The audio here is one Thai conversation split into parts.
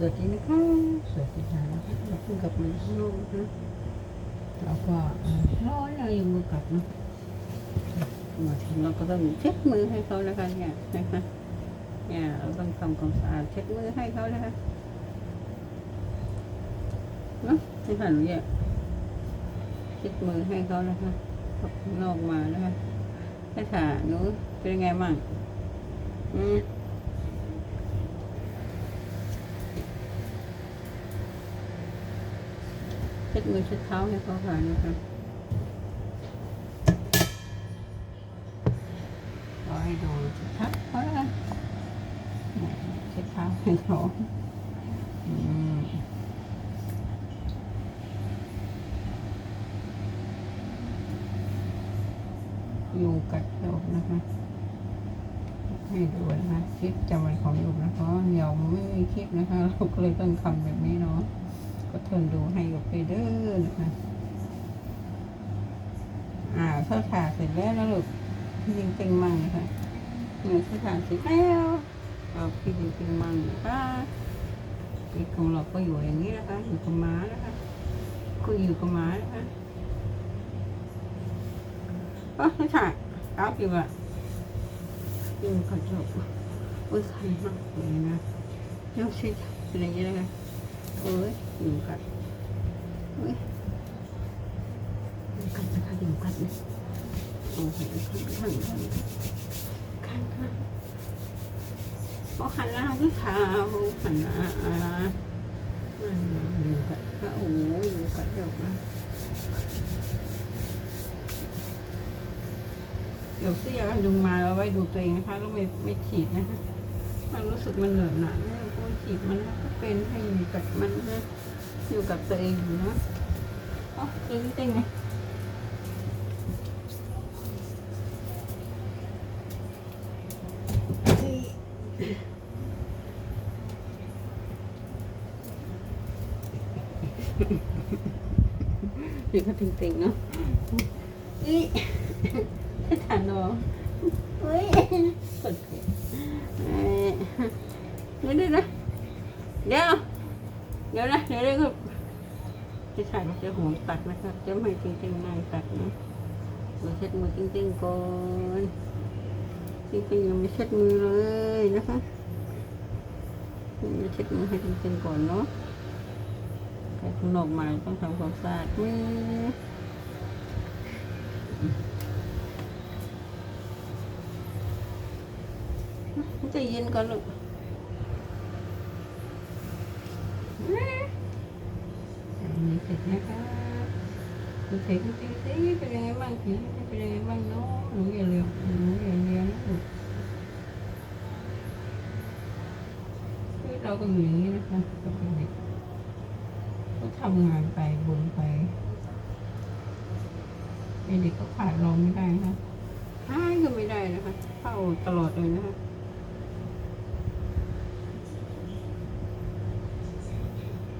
สวัสดีนะคะ สวัสดีค่ะเราเพิ่งกลับมาข้างนอกนะเราก็เอ่อร้อนเรายังมือกลับนะมาถึงเราก็ต้องเช็ดมือให้เขาแล้วกันเนี่ยนะคะเนี่ยเราต้องทำความสะอาดเช็ดมือให้เขานะคะเนาะที่ผ่านเนี่ยเช็ดมือให้เขานะคะออกข้างนอกมานะคะให้ถ่าหนูเป็นไงบ้างอืม เช็ ดมือเช็ดเท้าให้เขาค่ะนะคะขอให้ดูชัดเขาแล้วกันเช็ดเท้าให้เขาอืมยุงกัดดอกนะคะให้ดูนะคะคลิปจำวันของยุงนะคะเดี๋ยวไม่มีคลิปนะคะเราก็เลยต้องทำแบบนี้เนาะ ก็ทนดูให้กับไปเด้อนะคะอ่าถ้าถ่าเสร็จแล้วนะลูกยิงติงมั่งนะคะเนี่ยถ้าถ่าเสร็จแล้วเอาพี่ยิงติงมั่งนะคะปีกของเราก็อยู่อย่างนี้นะคะ อยู่กับม้านะคะก็อยู่กับม้านะคะอ๋อถ้าถ่าเอาปีกอะยิงกระจกอุ้ยใครมากเลยนะเดี๋ยวใช้เป็นอย่างนี้นะคะเอ้ยยุงกัดเอ้ยยุงกัดนะคะยุงกัดนะโอ้โหขันขันขันขันโอ้หันหน้าด้วยค่ะโอ้หันหน้าอ่าอืมยุงกัดก็โอ้ยยุงกัดเยอะนะเดี๋ยวเสียกันยุงมาเราไว้ดูตัวเองนะคะแล้วไม่ไม่ฉีดนะคะมันรู้สึกมันเหนื่อยหนัก เป็นให้อยู่กับมันนะอยู่กับตัวเองอยู่นะอ๋อจริงจริงไงนี่ก็จริงๆเนาะนี่ถ้าทานเนาะเฮ้ยคนเก่งเอ่อเดี๋ยวเดี๋ยวนะ เดี๋ยวเดี๋ยวนะเดี๋ยวเดี๋ยวก็จะใส่จะห่วงตัดนะครับจะไม่จริงๆนายตัดนะเราเช็ดมือจริงๆก่อนจริงๆยังไม่เช็ดมือเลยนะคะยังเช็ดมือให้จริงๆก่อนเนาะใครข้างนอกมาต้องทำความสะอาดมือจะเย็นก่อนลูก มีเสร็จนะคะ ดูเสร็จจริงๆสิเป็นยังไงบ้างสิเป็นยังไงบ้างเนาะหนูอย่าเร็วหนูอย่าเรียนนะลูกคือเราก็อยู่อย่างนี้นะคะก็เป็นเด็กก็ทำงานไปบนไปเด็กก็ขาดเราไม่ได้นะคะหายก็ไม่ได้นะคะเข้าตลอดเลยนะคะ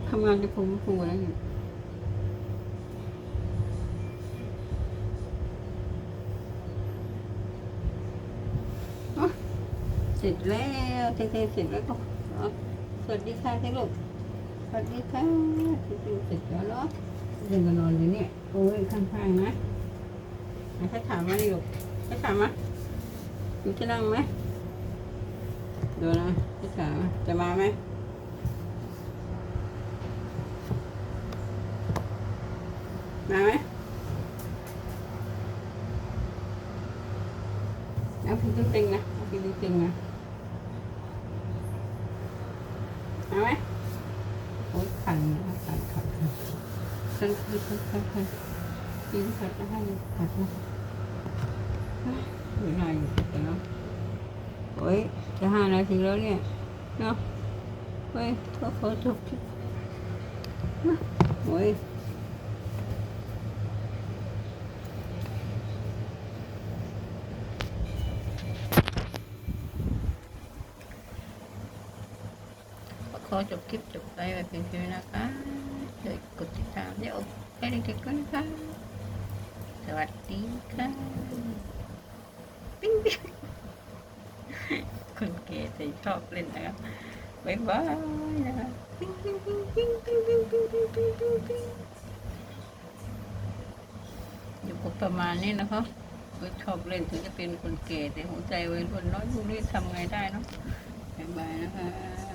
ทำงานจะพุ่งฟูแล้วอยู่ เสร็จแล้วเทเทเสร็จแล้วก็เอาสวัสดีค่ะที่ลูกสวัสดีค่ะที่เสร็จแล้วเนาะเดินกันนอนอยู่เนี่ยโอ้ยข้างๆนะไหนให้ถามมาดิลูกให้ถามมาอยู่จะนั่งไหมดูนะให้ถามจะมาไหมมาไหม เอาพี่ตุ้งติงนะเอาพี่ตุ้งติงนะเอาไหมโอ้ยขันนะขันขันขันขันขันขันขันขันกินขัดนะให้ขัดนะไม่ได้อยู่แต่เนาะโอ้ยจะห้านาทีแล้วเนี่ยเนาะเฮ้ยก็ขอจบที่นะโอ้ย ขอจบคลิปจบไปไว้เพียงเท่านี้นะคะช่วยกดติดตามให้อกให้เด็กๆด้วยนะคะสวัสดีค่ะปิ๊งปิ๊งคนเก๋แต่ชอบเล่นนะครับบ๊ายบายนะคะปิ๊งปิ๊งปิ๊งปิ๊งปิ๊งปิ๊งปิ๊งปิ๊งปิ๊งปิ๊งปิ๊งอยู่กับประมาณนี้นะคะก็ชอบเล่นถึงจะเป็นคนแก่แต่หัวใจวัยรุ่นน้อยพวกนี้ทำไงได้เนาะบ๊ายบายนะคะ